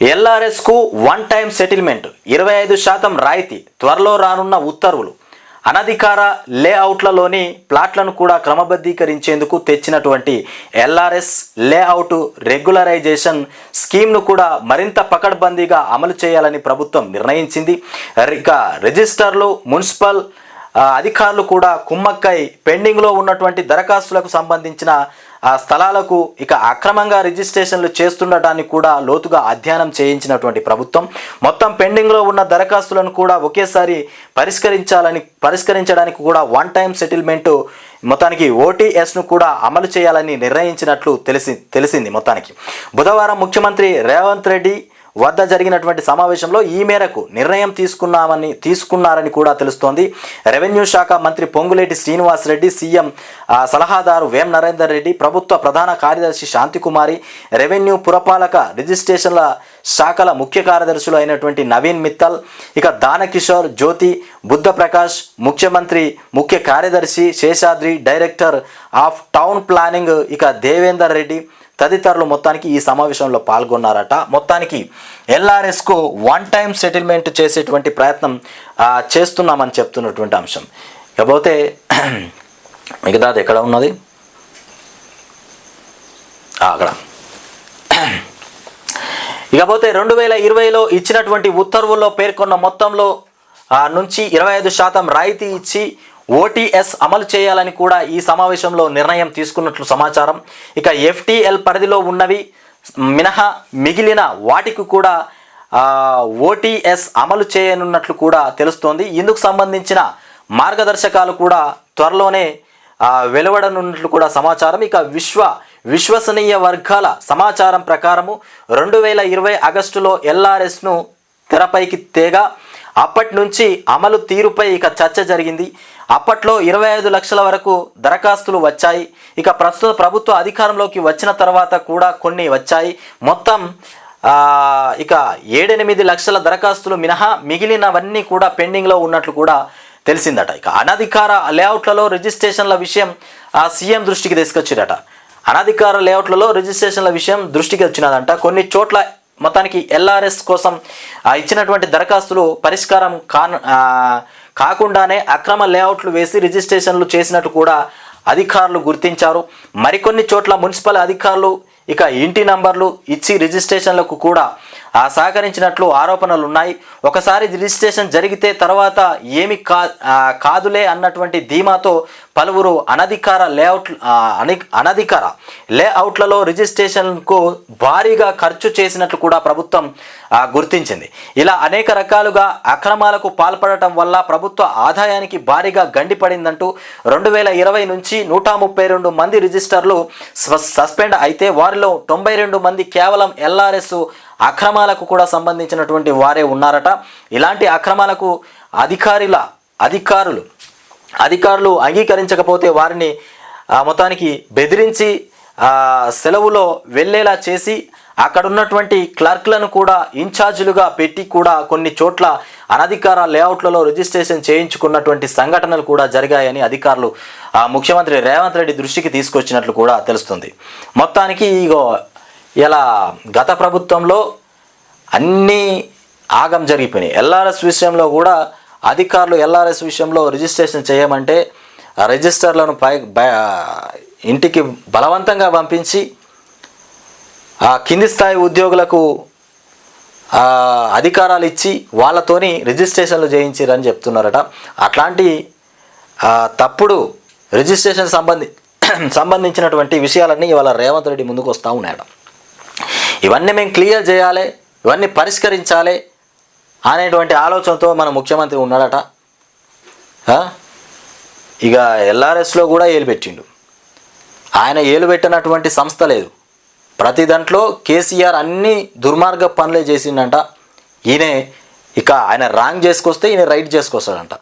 ఎల్ఆర్ఎస్కు one time settlement ఇరవై ఐదు శాతం రాయితీ త్వరలో రానున్న ఉత్తర్వులు. అనధికార లేఅవుట్లలోని ప్లాట్లను కూడా క్రమబద్ధీకరించేందుకు తెచ్చినటువంటి ఎల్ఆర్ఎస్ లేఅవుట్ రెగ్యులరైజేషన్ స్కీమ్ను కూడా మరింత పకడ్బందీగా అమలు చేయాలని ప్రభుత్వం నిర్ణయించింది. ఇక రిజిస్టర్లు మున్సిపల్ అధికారులు కూడా కుమ్మక్కై పెండింగ్లో ఉన్నటువంటి దరఖాస్తులకు సంబంధించిన ఆ స్థలాలకు ఇక అక్రమంగా రిజిస్ట్రేషన్లు చేస్తుండటాన్ని కూడా లోతుగా అధ్యయనం చేయించినటువంటి ప్రభుత్వం. మొత్తం పెండింగ్లో ఉన్న దరఖాస్తులను కూడా ఒకేసారి పరిష్కరించాలని పరిష్కరించడానికి కూడా వన్ టైం సెటిల్మెంటు మొత్తానికి ఓటీఎస్ను కూడా అమలు చేయాలని నిర్ణయించినట్లు తెలిసి తెలిసింది మొత్తానికి. బుధవారం ముఖ్యమంత్రి రేవంత్ రెడ్డి వద్ద జరిగినటువంటి సమావేశంలో ఈ మేరకు నిర్ణయం తీసుకున్నామని తీసుకున్నారని కూడా తెలుస్తోంది. రెవెన్యూ శాఖ మంత్రి పొంగులేటి శ్రీనివాస్ రెడ్డి సీఎం సలహాదారు వేం నరేందర్ రెడ్డి ప్రభుత్వ ప్రధాన కార్యదర్శి శాంతికుమారి రెవెన్యూ పురపాలక రిజిస్ట్రేషన్ల శాఖల ముఖ్య కార్యదర్శులు అయినటువంటి నవీన్ మిత్తల్ ఇక దానకిషోర్ జ్యోతి బుద్ధ ప్రకాష్ ముఖ్యమంత్రి ముఖ్య కార్యదర్శి Seshadri director of town planning ఇక దేవేందర్ రెడ్డి తదితరులు మొత్తానికి ఈ సమావేశంలో పాల్గొన్నారట. మొత్తానికి ఎల్ఆర్ఎస్కు వన్ టైం సెటిల్మెంట్ చేసేటువంటి ప్రయత్నం చేస్తున్నామని చెప్తున్నటువంటి అంశం. ఇకపోతే మిగతాది ఎక్కడ ఉన్నది? అక్కడ. ఇకపోతే రెండు వేల ఇరవైలో ఇచ్చినటువంటి ఉత్తర్వుల్లో పేర్కొన్న మొత్తంలో నుంచి ఇరవై ఐదు శాతం రాయితీ ఇచ్చి ఓటీఎస్ అమలు చేయాలని కూడా ఈ సమావేశంలో నిర్ణయం తీసుకున్నట్లు సమాచారం. ఇక ఎఫ్టీఎల్ పరిధిలో ఉన్నవి మినహా మిగిలిన వాటికి కూడా ఓటీఎస్ అమలు చేయనున్నట్లు కూడా తెలుస్తోంది. ఇందుకు సంబంధించిన మార్గదర్శకాలు కూడా త్వరలోనే వెలువడనున్నట్లు కూడా సమాచారం. ఇక విశ్వ విశ్వసనీయ వర్గాల సమాచారం ప్రకారము రెండు వేల ఇరవై ఆగస్టులో ఎల్ఆర్ఎస్ను తెరపైకి తేగా అప్పటి నుంచి అమలు తీరుపై ఇక చర్చ జరిగింది. అప్పట్లో ఇరవై ఐదు లక్షల వరకు దరఖాస్తులు వచ్చాయి. ఇక ప్రస్తుత ప్రభుత్వ అధికారంలోకి వచ్చిన తర్వాత కూడా కొన్ని వచ్చాయి. మొత్తం ఇక ఏడెనిమిది లక్షల దరఖాస్తులు మినహా మిగిలినవన్నీ కూడా పెండింగ్లో ఉన్నట్లు కూడా తెలిసిందట. ఇక అనధికార లేఅవుట్లలో రిజిస్ట్రేషన్ల విషయం ఆ సీఎం దృష్టికి తీసుకొచ్చిరట. అనధికార లేఅవుట్లలో రిజిస్ట్రేషన్ల విషయం దృష్టికి వచ్చినదంట. కొన్ని చోట్ల మొత్తానికి ఎల్ఆర్ఎస్ కోసం ఇచ్చినటువంటి దరఖాస్తులు పరిష్కారం కాకుండానే అక్రమ లేఅవుట్లు వేసి రిజిస్ట్రేషన్లు చేసినట్టు కూడా అధికారులు గుర్తించారు. మరికొన్ని చోట్ల మున్సిపల్ అధికారులు ఇక ఇంటి నంబర్లు ఇచ్చి రిజిస్ట్రేషన్లకు కూడా ఆ సహకరించినట్లు ఆరోపణలు ఉన్నాయి ఒకసారి రిజిస్ట్రేషన్ జరిగితే తర్వాత ఏమి కా కాదులే అన్నటువంటి ధీమాతో పలువురు అనధికార లేఅవుట్ అనధికార లేఅవుట్లలో రిజిస్ట్రేషన్కు భారీగా ఖర్చు చేసినట్లు కూడా ప్రభుత్వం గుర్తించింది. ఇలా అనేక రకాలుగా అక్రమాలకు పాల్పడటం వల్ల ప్రభుత్వ ఆదాయానికి భారీగా గండిపడిందంటూ రెండు వేల ఇరవై నుంచి నూట ముప్పై రెండు మంది రిజిస్టర్లు సస్పెండ్ అయితే వారిలో తొంభై రెండు మంది కేవలం ఎల్ఆర్ఎస్ అక్రమాలకు కూడా సంబంధించినటువంటి వారే ఉన్నారట. ఇలాంటి అక్రమాలకు అధికారుల అధికారులు అధికారులు అంగీకరించకపోతే వారిని మొత్తానికి బెదిరించి ఆ, సెలవులో వెళ్ళేలా చేసి అక్కడ ఉన్నటువంటి క్లర్క్లను కూడా ఇన్ఛార్జీలుగా పెట్టి కూడా కొన్ని చోట్ల అనధికార లేఅవుట్లలో రిజిస్ట్రేషన్ చేయించుకున్నటువంటి సంఘటనలు కూడా జరిగాయని అధికారులు ఆ, ముఖ్యమంత్రి రేవంత్ రెడ్డి దృష్టికి తీసుకొచ్చినట్లు కూడా తెలుస్తుంది. మొత్తానికి ఇగో ఇలా గత ప్రభుత్వంలో అన్నీ ఆగం జరిగిపోయినాయి. ఎల్ఆర్ఎస్ విషయంలో కూడా అధికారులు ఎల్ఆర్ఎస్ విషయంలో రిజిస్ట్రేషన్ చేయమంటే ఆ రిజిస్టర్లను పై ఇంటికి బలవంతంగా పంపించి కింది స్థాయి ఉద్యోగులకు అధికారాలు ఇచ్చి వాళ్ళతోని రిజిస్ట్రేషన్లు చేయించారని చెప్తున్నారట. అట్లాంటి తప్పుడు రిజిస్ట్రేషన్ సంబంధి సంబంధించినటువంటి విషయాలన్నీ ఇవాళ రేవంత్ రెడ్డి ముందుకు వస్తూ ఉన్నాయట ఇవన్నీ మేము క్లియర్ చేయాలి ఇవన్నీ పరిష్కరించాలి అనేటువంటి ఆలోచనతో మన ముఖ్యమంత్రి ఉన్నాడట. ఇక ఎల్ఆర్ఎస్లో కూడా ఏలు పెట్టిండు. ఆయన ఏలు పెట్టినటువంటి సంస్థ లేదు. ప్రతి దాంట్లో కేసీఆర్ అన్ని దుర్మార్గ పనులే చేసిండంట. ఈయనే ఇక ఆయన రాంగ్ చేసుకొస్తే ఈయన రైట్ చేసుకొస్తాడంట.